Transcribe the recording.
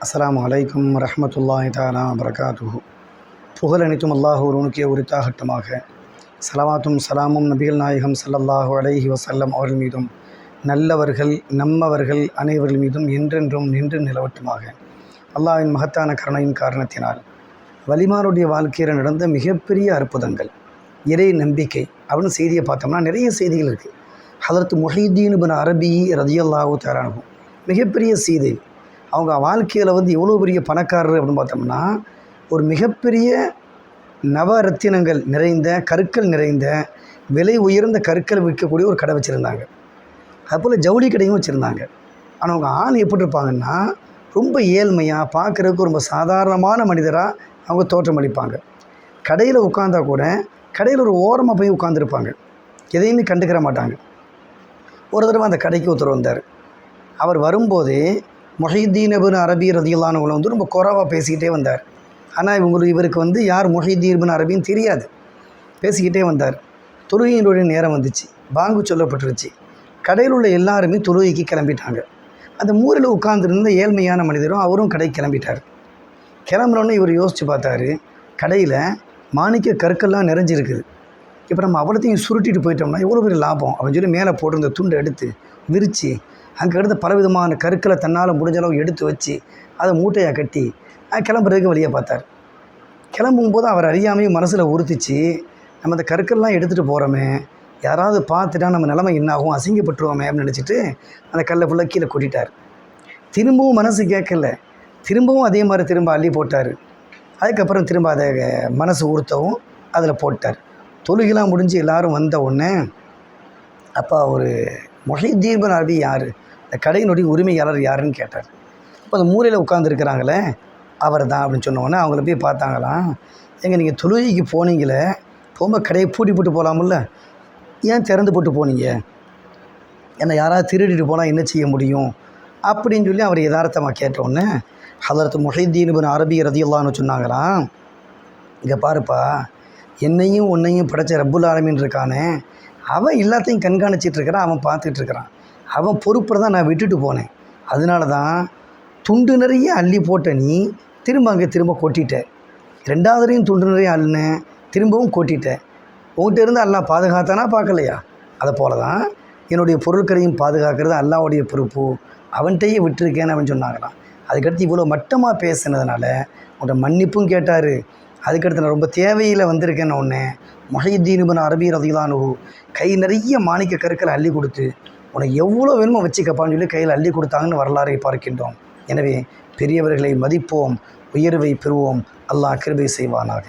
அஸ்லாம் அலைக்கும் ரஹ்மத்துல்லாஹி தாலா வரகாத்துஹு புகழ் அனைத்தும் அல்லாஹ் ஒருவனுக்கே உரித்தாகட்டுமாக. சலவாத்தும் சலாமும் நபிகள் நாயகம் சல்லல்லாஹு அலைஹி வசல்லம் அவர்கள் மீதும் நல்லவர்கள் நம்மவர்கள் அனைவர்கள் மீதும் என்றென்றும் நின்று நிலவட்டுமாக. அல்லாஹ்வின் மகத்தான கருணையின் காரணத்தினால் வலிமாருடைய வாழ்க்கையில் நடந்த மிகப்பெரிய அற்புதங்கள் இறை நம்பிக்கை அப்படின்னு செய்தியை பார்த்தோம்னா நிறைய செய்திகள் இருக்குது ஹதரத் முஹீதீன் பின் அரபி ரதியல்லாஹூ தரானகும் மிகப்பெரிய செய்தி அவங்க வாழ்க்கையில் வந்து எவ்வளோ பெரிய பணக்காரர் அப்படின்னு பார்த்தோம்னா ஒரு மிகப்பெரிய நவரத்தினங்கள் நிறைந்த கற்கள் நிறைந்த விலை உயர்ந்த கற்கள் விற்கக்கூடிய ஒரு கடை வச்சுருந்தாங்க. அதுபோல் ஜவுளி கடையும் வச்சுருந்தாங்க. ஆனால் அவங்க ஆள் எப்படி இருப்பாங்கன்னா ரொம்ப ஏழ்மையாக பார்க்குறதுக்கு ரொம்ப சாதாரணமான மனிதராக அவங்க தோற்றமளிப்பாங்க கடையில் உட்காந்தா கூட கடையில் ஒரு ஓரமாக போய் உட்காந்துருப்பாங்க எதையுமே கண்டுக்கிற மாட்டாங்க. ஒரு தடவை அந்த கடைக்கு ஒருத்தர் வந்தார். அவர் வரும்போதே மொஹிதீன் அபின் அரபி ரதியுல்லானவங்களை வந்து ரொம்ப குறைவாக பேசிக்கிட்டே வந்தார். ஆனால் இவங்களுக்கு இவருக்கு வந்து யார் மொஹிதீன் பின் அரபின்னு தெரியாது. பேசிக்கிட்டே வந்தார். தொழுகையினுடைய நேரம் வந்துச்சு. பாங்கு சொல்லப்பட்டுருச்சு. கடையில் உள்ள எல்லாருமே தொழுகைக்கு கிளம்பிட்டாங்க. அந்த மூரில் உட்காந்துருந்த ஏழ்மையான மனிதரும் அவரும் கடைக்கு கிளம்பிட்டார். கிளம்புறோன்னு இவர் யோசித்து பார்த்தாரு கடையில் மாணிக்க கற்கள்லாம் நிறைஞ்சிருக்குது. இப்போ நம்ம அவ்வளோத்தையும் சுருட்டிட்டு போயிட்டோம்னா எவ்வளோ பெரிய லாபம் அப்படின்னு சொல்லி மேலே போட்டிருந்த துண்டை எடுத்து விரித்து அங்கே எடுத்த பலவிதமான கற்களை தன்னால் முடிஞ்ச அளவு எடுத்து வச்சு அதை மூட்டையாக கட்டி கிளம்புறதுக்கு வழியை பார்த்தார். கிளம்பும்போது அவர் அறியாமையும் மனசில் உறுத்திச்சு நம்ம அந்த கற்கள்லாம் எடுத்துகிட்டு போகிறோமே யாராவது பார்த்துட்டா நம்ம நிலைமை என்ன ஆகும் அசிங்கப்பட்டுருவோமே அப்படின்னு நினச்சிட்டு அந்த கல்லை ஃபுல்லாக கீழே கொட்டிட்டார். திரும்பவும் மனசு கேட்கல. திரும்பவும் அதே மாதிரி திரும்ப அள்ளி போட்டார். அதுக்கப்புறம் திரும்ப அதை மனசு உறுத்தவும் அதில் போட்டார். தொழுகிலாம் முடிஞ்சு எல்லோரும் வந்த உடனே அப்பா ஒரு மொஹிதீபன் அரபி யார்? இந்த கடையினுடைய உரிமையாளர் யாருன்னு கேட்டார். இப்போ அந்த மூலையில் உட்காந்துருக்கிறாங்களே அவர் தான் அப்படின்னு சொன்ன அவங்கள போய் பார்த்தாங்களாம். எங்கே நீங்கள் தொழுகைக்கு போனீங்களே போகும்போது கடையை பூட்டி போட்டு போகலாமுல்ல ஏன் திறந்து போட்டு போனீங்க? என்னை யாராவது திருடிட்டு போனால் என்ன செய்ய முடியும்? அப்படின்னு சொல்லி அவர் யதார்த்தமாக கேட்டவுடனே ஹலரத் முஹைதீன் பின் அரபி ரதியுல்லான்னு சொன்னாங்களாம். இங்கே பாருப்பா என்னையும் உன்னையும் படைச்ச ரப்புல் ஆலமீன் இருக்கானே அவன் எல்லாத்தையும் கண்காணிச்சிட்டு இருக்கிறான் அவன் பார்த்துட்டு இருக்கிறான் அவன் பொறுப்பில் தான் நான் விட்டுட்டு போனேன். அதனால தான் துண்டு நிறைய அள்ளி போட்ட நீ திரும்ப அங்கே திரும்ப கொட்டிட்ட. ரெண்டாவதுலையும் துண்டு நிறைய அள்ளினேன் திரும்பவும் கொட்டிட்ட. உங்கள்கிட்ட இருந்து அல்லாஹ் பாதுகாத்தானா பார்க்கலையா? அதை போல தான் என்னுடைய பொருட்களையும் பாதுகாக்கிறது அல்லாவுடைய பொறுப்பு. அவன்கிட்டயே விட்டுருக்கேன்னு அவன் சொன்னாங்களாம். அதுக்கடுத்து இவ்வளோ மட்டமாக பேசினதுனால உன்ட்ட மன்னிப்பும் கேட்டார். அதுக்கடுத்து நான் ரொம்ப தேவையில் வந்திருக்கேன்னு ஒன்று மொஹிதீன் பின் அரபி ரதிலானு கை நிறைய மாணிக்க கற்களை அள்ளி கொடுத்து உனக்கு எவ்வளோ வேணுமோ வச்சுக்கப்பான்னு சொல்லி கையில் அள்ளி கொடுத்தாங்கன்னு வரலாறை பார்க்கின்றோம். எனவே பெரியவர்களை மதிப்போம் உயர்வை பெறுவோம். அல்லாஹ் கிருபை செய்வானாக.